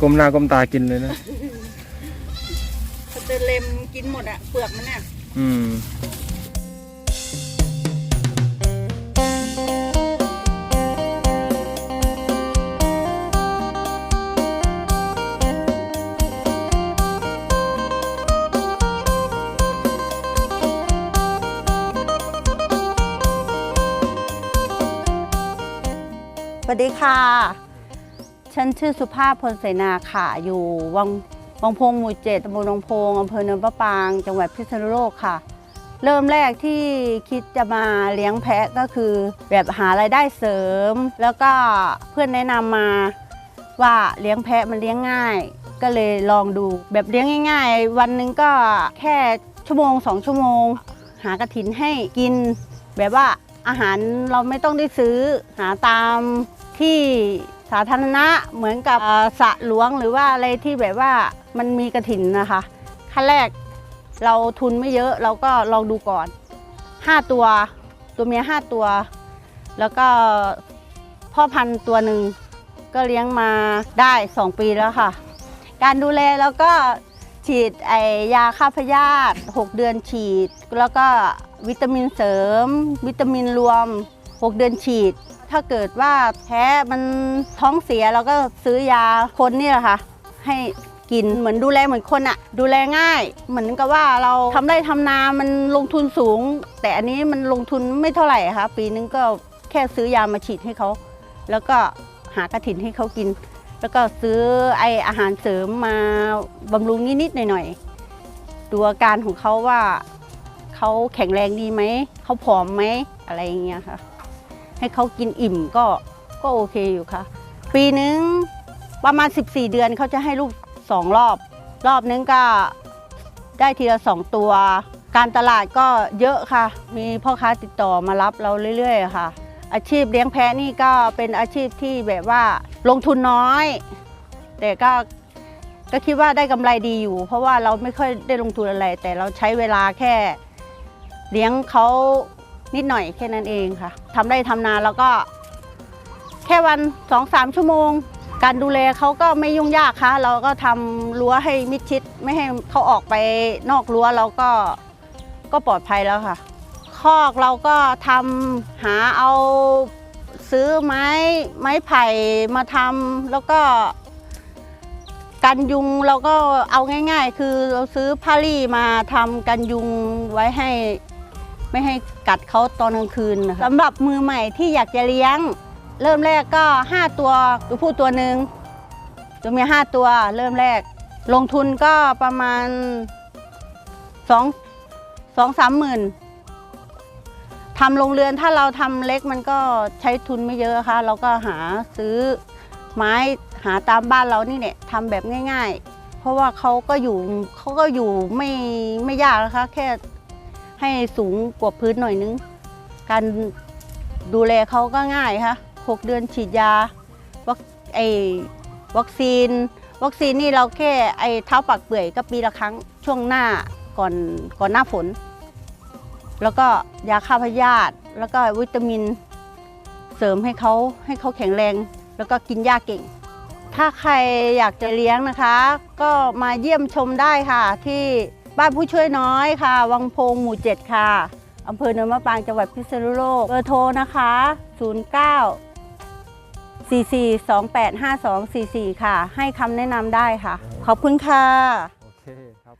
ก้มหน้าก้มตากินเลยนะสเตอร์เลมกินหมดอะเปลือกมันอะอืม สวัสดีค่ะ ฉันชื่อสุภาพพลเสนาค่ะ อยู่วังวังพงหมู่เจ็ดตำบลวังพงอำเภอเนินประปาง จังหวัดพิษณุโลกค่ะ เริ่มแรกที่คิดจะมาเลี้ยงแพะก็คือ แบบหารายได้เสริม แล้วก็เพื่อนแนะนำมาว่าเลี้ยงแพะมันเลี้ยงง่าย ก็เลยลองดูแบบเลี้ยงง่าย ๆ วันหนึ่งก็แค่ชั่วโมงสองชั่วโมง หากระถินให้กิน แบบว่าอาหารเราไม่ต้องได้ซื้อหาตามที่ สาธารณะเหมือนกับสระหลวงหรือว่าอะไรที่แบบว่ามันมีกระถินนะคะขั้นแรกเราทุนไม่เยอะเราก็ลองดูก่อน 5 ตัว ตัวเมีย5ตัว แล้วก็พ่อพันธุ์ตัวหนึ่งก็เลี้ยงมาได้ 2 ปีแล้วค่ะ การดูแลแล้วก็ฉีดไอยาฆ่าพยาธิ6เดือนฉีด แล้วก็วิตามินเสริม วิตามินรวม 6 เดือนฉีด ถ้าเกิดว่าแพ้มันท้องเสียเราก็ซื้อยาคนนี่แหละค่ะ ให้กินเหมือนดูแลเหมือนคนอะดูแลง่าย เหมือนกับว่าเราทำไร่ทำนามันลงทุนสูง แต่อันนี้มันลงทุนไม่เท่าไหร่ค่ะ ปีนึงก็แค่ซื้อยามาฉีดให้เขา แล้วก็หากระถินให้เขากิน แล้วก็ซื้อไออาหารเสริมมาบำรุงนิดๆหน่อยๆดูอาการของเขาว่าเขาแข็งแรงดีไหม เขาผอมไหมอะไรอย่างเงี้ยค่ะ ให้เขากินอิ่มก็ก็โอเคอยู่ค่ะ ปีนึงประมาณ 14 เดือนเขาจะให้ลูกสองรอบ รอบนึงก็ได้ทีละสองตัว การตลาดก็เยอะค่ะ มีพ่อค้าติดต่อมารับเราเรื่อยๆค่ะ อาชีพเลี้ยงแพะนี่ก็เป็นอาชีพที่แบบว่าลงทุนน้อย แต่ก็ก็คิดว่าได้กำไรดีอยู่ เพราะว่าเราไม่ค่อยได้ลงทุนอะไร แต่เราใช้เวลาแค่ เลี้ยงเขา นิดหน่อยแค่นั้นเองค่ะทำได้ทำนาแล้วก็ แค่วันสองสามชั่วโมง การดูแลเขาก็ไม่ยุ่งยากค่ะ เราก็ทำรั้วให้มิดชิด ไม่ให้เขาออกไปนอกรั้วเราก็ก็ปลอดภัยแล้วค่ะ คอกเราก็ทำหาเอาซื้อไม้ไม้ไผ่มาทำแล้วก็กันยุงเราก็เอาง่าย ๆ คือเราซื้อผ้ารี่มาทำกันยุงไว้ให้ ไม่ให้กัดเขาตอนกลางคืนนะคะสำหรับมือใหม่ที่อยากจะเลี้ยง เริ่มแรกก็ 5 ตัวตัวผู้ตัวหนึ่งตัวเมีย5ตัวเริ่มแรก ลงทุนก็ประมาณ2 2 3หมื่นทำโรงเรือนถ้าเราทำเล็กมันก็ใช้ทุนไม่เยอะค่ะ เราก็หาซื้อไม้หาตามบ้านเรานี่เนี่ยทำแบบง่าย ๆ เพราะว่าเขาก็อยู่เขาก็อยู่ไม่ไม่ยากนะคะ แค่ ให้สูงกว่าพื้นหน่อยนึง การดูแลเขาก็ง่ายค่ะหกเดือนฉีดยาวัคไอวัคซีน วัคซีนนี่เราแค่ไอเท้าปากเปื่อยก็ปีละครั้งช่วงหน้าก่อนก่อนหน้าฝน แล้วก็ยาฆ่าพยาธิแล้วก็วิตามินเสริมให้เขาให้เขาแข็งแรง แล้วก็กินหญ้าเก่ง ถ้าใครอยากจะเลี้ยงนะคะ ก็มาเยี่ยมชมได้ค่ะที่ บ้านผู้ช่วยน้อยค่ะ วังพงหมู่ 7 ค่ะอำเภอเนินมะปรางจังหวัดพิษณุโลกเบอร์โทรนะคะ 09 44285244 ค่ะ ให้คำแนะนำได้ค่ะ ขอบคุณค่ะ โอเคครับ